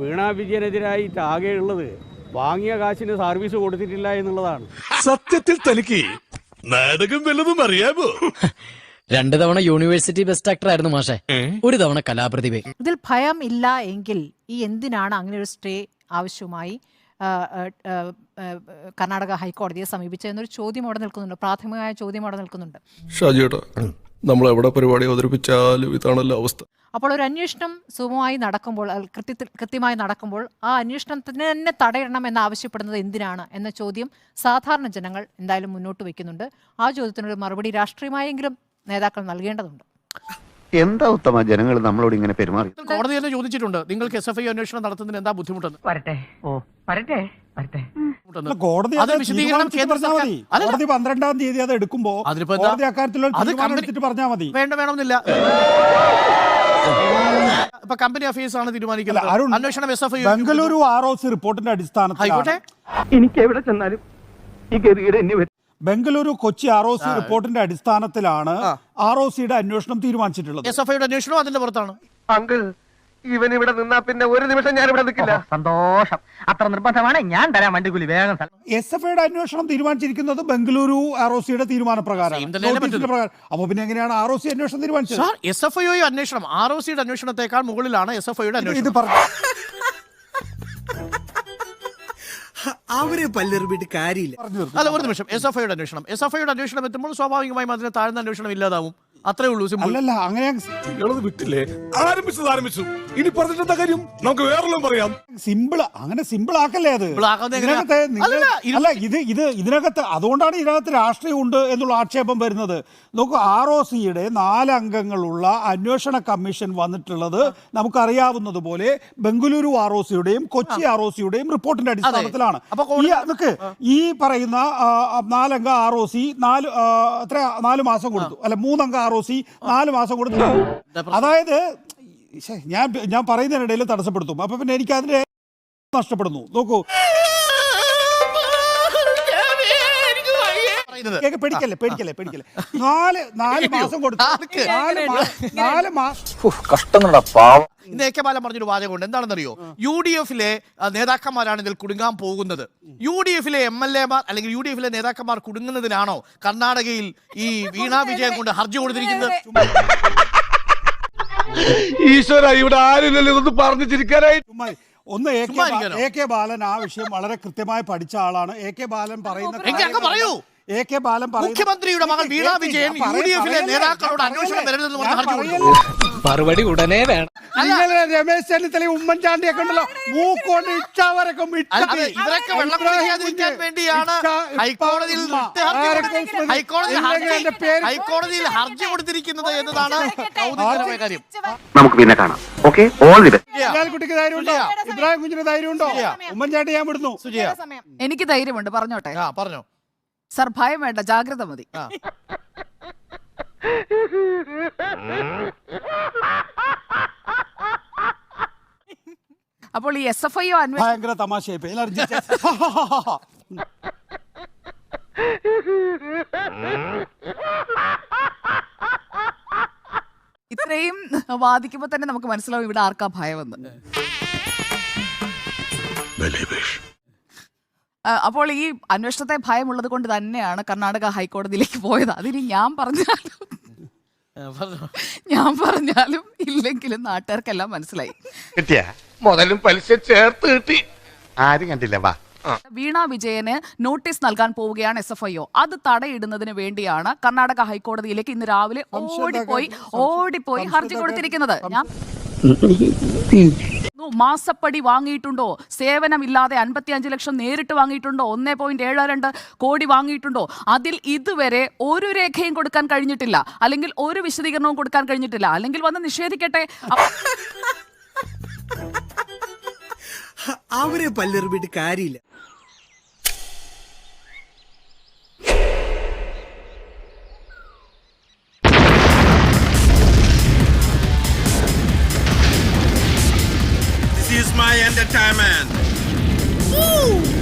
വീണ വിജയനെതിരായിട്ട് ആകെയുള്ളത് വാങ്ങിയ കാശിന് സർവീസ് കൊടുത്തിട്ടില്ല എന്നുള്ളതാണ്. സത്യത്തിൽ തനിക്ക് നാടകം വല്ലതും അറിയാമോ? രണ്ടു തവണ യൂണിവേഴ്സിറ്റി ബെസ്റ്റ് ആക്ടർ ആയിരുന്നു മാഷെ. ഒരു തവണ കലാപ്രതിഭ. ഇതിൽ ഭയം ഇല്ല എങ്കിൽ ഈ എന്തിനാണ് അങ്ങനെ ഒരു സ്റ്റേ ആവശ്യമായി കർണാടക ഹൈക്കോടതിയെ സമീപിച്ചതെന്നൊരു ചോദ്യം അവിടെ നിൽക്കുന്നുണ്ട്. പ്രാഥമികമായ ചോദ്യം അവിടെ നിൽക്കുന്നുണ്ട്. ഷാജിയേട്ടാ നമ്മൾ എവിടെ പരിപാടി അവതരിപ്പിച്ചാലും ഇതാണല്ലോ അവസ്ഥ. അപ്പോൾ ഒരു അന്വേഷണം സുഗമമായി നടക്കുമ്പോൾ കൃത്യത്തിൽ കൃത്യമായി നടക്കുമ്പോൾ ആ അന്വേഷണത്തിന് തന്നെ തടയണം എന്ന് ആവശ്യപ്പെടുന്നത് എന്തിനാണ് എന്ന ചോദ്യം സാധാരണ ജനങ്ങൾ എന്തായാലും മുന്നോട്ട് വയ്ക്കുന്നുണ്ട്. ആ ചോദ്യത്തിനൊരു മറുപടി രാഷ്ട്രീയമായെങ്കിലും നേതാക്കൾ നൽകേണ്ടതുണ്ട്. എന്താ ഉത്തമ? ജനങ്ങൾ നമ്മളോട് ഇങ്ങനെ പെരുമാറി. കോടതി തന്നെ ചോദിച്ചിട്ടുണ്ട് നിങ്ങൾക്ക് എസ് എഫ് ഐ അന്വേഷണം നടത്തുന്നതിന് എന്താ ബുദ്ധിമുട്ടെന്ന്? വരട്ടെ. ഓ വരട്ടെ. വരട്ടെ ബുദ്ധിമുട്ടെന്ന്. കോടതി അത് അത് വിശദീകരണം തീരുമാനിച്ചിട്ട് കേന്ദ്ര പറഞ്ഞാൽ സർക്കാർ- മതി അല്ലല്ല. കോടതി പന്ത്രണ്ടാം തീയതി അത് എടുക്കുമ്പോ അതിനിപ്പോ എന്താ? കോടതി അക്കാര്യത്തിൽ അത് തീരുമാനം കമ്പനി- എടുത്തിട്ട് പറഞ്ഞാൽ മതി വേണ്ട വേണമെന്നില്ല ഇപ്പൊ കമ്പനി അഫയേഴ്സ് ആണ് അല്ല, തീരുമാനിക്കുന്നത് അരുൺ അന്വേഷണം S F I Bengaluru R O C റിപ്പോർട്ടിന്റെ ആയിക്കോട്ടെ അടിസ്ഥാനത്തിൽ എനിക്ക് എവിടെ ചെന്നാലും ഈ ഗതികേട് എന്നെ വരും. Bengaluru Kochi R O C റിപ്പോർട്ടിന്റെ അടിസ്ഥാനത്തിലാണ് ആ. ആർ ഒ സിയുടെ അന്വേഷണം തീരുമാനിച്ചിട്ടുള്ളത് എസ് എഫ് ഐയുടെ അന്വേഷണം അതിന്റെ പുറത്താണ് അങ്കിൾ ഇവൻ ഇവിടെ നിന്നാ പിന്നെ ഒരു നിമിഷം ഞാൻ ഇവിടെ നിൽക്കില്ല സന്തോഷം. അത്ര നിർബന്ധമാണ്. ഞാൻ തരാം വണ്ടിക്കൂലി വേഗം എസ് എഫ് ഐയുടെ അന്വേഷണം തീരുമാനിച്ചിരിക്കുന്നത് ബംഗളൂരു ആർ ഒ സിയുടെ തീരുമാനപ്രകാരം. Same തന്നെയല്ലേ നോട്ടീസിന്റെ പ്രകാരം. അപ്പൊ പിന്നെ എങ്ങനെയാണ് ആർ ഒ സി അന്വേഷണം തീരുമാനിച്ചത്? സാർ എസ് എഫ് ഐ അന്വേഷണം ആർ ഒ സിയുടെ അന്വേഷണത്തെക്കാൾ മുകളിലാണ് എസ് എഫ് ഐയുടെ ഇത് ഇത് അന്വേഷണം പറഞ്ഞു. അവരെ പല്ലെറിഞ്ഞിട്ട് കാര്യമില്ല. അല്ല ഒരു നിമിഷം. എസ് എഫ് ഐയുടെ അന്വേഷണം. എസ് എഫ് ഐയുടെ അന്വേഷണം എത്തുമ്പോൾ സ്വാഭാവികമായും അതിന് താഴ്ന്ന അന്വേഷണം ഇല്ലാതാവും. അത്രേ ഉള്ളൂ സിമ്പിൾ അല്ലല്ല അങ്ങനെ നിങ്ങളത് വിട്ടില്ലേ? ആരംഭിച്ചത് ആരംഭിച്ചു. ഇനി പറഞ്ഞിട്ടെന്താ കാര്യം? നമുക്ക് വേറെല്ലാം പറയാം. സിമ്പിൾ അങ്ങനെ സിമ്പിൾ ആക്കല്ലേ അത്? ഇതിനകത്ത് അല്ല ഇത് ഇത് ഇതിനകത്ത് അതുകൊണ്ടാണ് ഇതിനകത്ത് രാഷ്ട്രീയം ഉണ്ട് എന്നുള്ള ആക്ഷേപം വരുന്നത്. നോക്കൂ ആർ ഒ സിയുടെ നാല് അംഗങ്ങളുള്ള അന്വേഷണ കമ്മീഷൻ വന്നിട്ടുള്ളത് നമുക്കറിയാവുന്നതുപോലെ ബംഗളൂരു ആർ ഒ സിയുടെയും കൊച്ചി ആർ ഒ സിയുടെയും റിപ്പോർട്ടിന്റെ അടിസ്ഥാനത്തിലാണ്. അപ്പൊ ഈ പറയുന്ന നാലംഗ ആർ ഒ സി നാല് എത്ര നാല് മാസം കൊടുത്തു. അല്ല മൂന്നംഗ ആർ ഒ സി നാല് മാസം കൊടുത്തു അതായത് ഞാൻ ഞാൻ പറയുന്നതിനിടയിൽ തടസ്സപ്പെടുത്തും. അപ്പൊ പിന്നെ എനിക്ക് അതിന്റെ നഷ്ടപ്പെടുന്നു. നോക്കൂ. പറയുന്നത്. കേക്ക് പേടിക്കല്ലേ പേടിക്കല്ലേ പേടിക്കല്ലേ. നാല് നാല് മാസം കൊടുത്തു. നാല് മാ- നാല് മാസം കഷ്ടം പാവം. ഇന്ന് എ കെ ബാലൻ പറഞ്ഞൊരു വാചകമുണ്ട്. എന്താണെന്നറിയോ? യു ഡി എഫിലെ നേതാക്കന്മാരാണ് ഇതിൽ കുടുങ്ങാൻ പോകുന്നത്. യു ഡി എഫിലെ എം എൽ എമാർ അല്ലെങ്കിൽ യു ഡി എഫിലെ നേതാക്കന്മാർ കുടുങ്ങുന്നതിനാണോ കർണാടകയിൽ ഈ വീണ വിജയം കൊണ്ട് ഹർജി കൊടുത്തിരിക്കുന്നത്? ഈശ്വര ഇവിടെ ആരില്ലല്ലോ ഇതൊന്ന് പറഞ്ഞു ചിരിക്കാനായി ചുമ്മാ ഒന്ന് എ കെ ചുമ്മാ ബാ- ഇരിക്കാനോ? എ കെ ബാലൻ ആ വിഷയം വളരെ കൃത്യമായി പഠിച്ച ആളാണ്. എ കെ ബാലൻ പറയുന്ന എങ്കിൽ അങ്ങ് പറയൂ. എ കെ ബാലൻ പറയുന്ന- മുഖ്യമന്ത്രിയുടെ മകൾ വീണ വിജയൻ യു ഡി എഫിലെ നേതാക്കളോട് അന്വേഷണം പറയല്ലേ. മറുപടി ഉടനെ വേണം. നിങ്ങൾ രമേശ് ചെന്നിത്തല ഉമ്മൻചാണ്ടിയൊക്കെ ഉണ്ടല്ലോ. മൂക്കൊണ്ട് ഇച്ചാവരൊക്കെ ഇവരൊക്കെ വെള്ളം കുടിക്കാതിരിക്കാൻ വേണ്ടിയാണ് ഹൈക്കോടതിയിൽ. ഹൈക്കോടതിയിൽ ഹർജി ഹർജി കൊടുത്തിരിക്കുന്നത് എന്നതാണ് കൗതുകകരമായ കാര്യം. നമുക്ക് പിന്നെ കാണാം. ഓക്കെ ഓൾ ദി ബെസ്റ്റ് കുട്ടിക്ക് ധൈര്യമുണ്ടോ? ഇബ്രാഹിം കുഞ്ഞിന് ധൈര്യമുണ്ടോ? ഉമ്മൻചാണ്ടി ഞാൻ വിടുന്നു. സുജയ. എനിക്ക് ധൈര്യമുണ്ട് പറഞ്ഞോട്ടെ ആ പറഞ്ഞോ. സർ ഭയം വേണ്ട ജാഗ്രത മതി. അപ്പോൾ ഈ എസ് എഫ് ഐ ഭയങ്കര തമാശയായി പോയി. എല്ലാവരും ചിരിച്ചേ. ഇത്രയും വാദിക്കുമ്പോൾ തന്നെ നമുക്ക് മനസ്സിലാവും ഇവിടെ ആർക്കാ ഭയമെന്ന് അപ്പോൾ ഈ അന്വേഷണത്തെ ഭയമുള്ളത് കൊണ്ട് തന്നെയാണ് കർണാടക ഹൈക്കോടതിയിലേക്ക് പോയത്. അതിന് ഞാൻ പറഞ്ഞാലും ഞാൻ പറഞ്ഞാലും ഇല്ലെങ്കിലും നാട്ടുകാർക്കെല്ലാം മനസ്സിലായി. കിട്ടിയ? മുതലും പലിശ ചേർത്ത് കിട്ടി. ആരും കണ്ടില്ല വാ. വീണ വിജയന് നോട്ടീസ് നൽകാൻ പോവുകയാണ് എസ് എഫ് ഐ ഒ. അത് തടയിടുന്നതിന് വേണ്ടിയാണ് കർണാടക ഹൈക്കോടതിയിലേക്ക് ഇന്ന് രാവിലെ ഓടിപ്പോയി ഓടിപ്പോയി ഹർജി കൊടുത്തിരിക്കുന്നത്. ഞാൻ മാസപ്പടി വാങ്ങിയിട്ടുണ്ടോ? സേവനമില്ലാതെ അൻപത്തിയഞ്ച് ലക്ഷം നേരിട്ട് വാങ്ങിയിട്ടുണ്ടോ? ഒന്നേ പോയിന്റ് ഏഴ് രണ്ട് കോടി വാങ്ങിയിട്ടുണ്ടോ? അതിൽ ഇതുവരെ ഒരു രേഖയും കൊടുക്കാൻ കഴിഞ്ഞിട്ടില്ല. അല്ലെങ്കിൽ ഒരു വിശദീകരണവും കൊടുക്കാൻ കഴിഞ്ഞിട്ടില്ല. അല്ലെങ്കിൽ വന്ന് നിഷേധിക്കട്ടെ? അവരെ പല്ലെറിവിട്ട് കാര്യമില്ല. I am determined. Woo!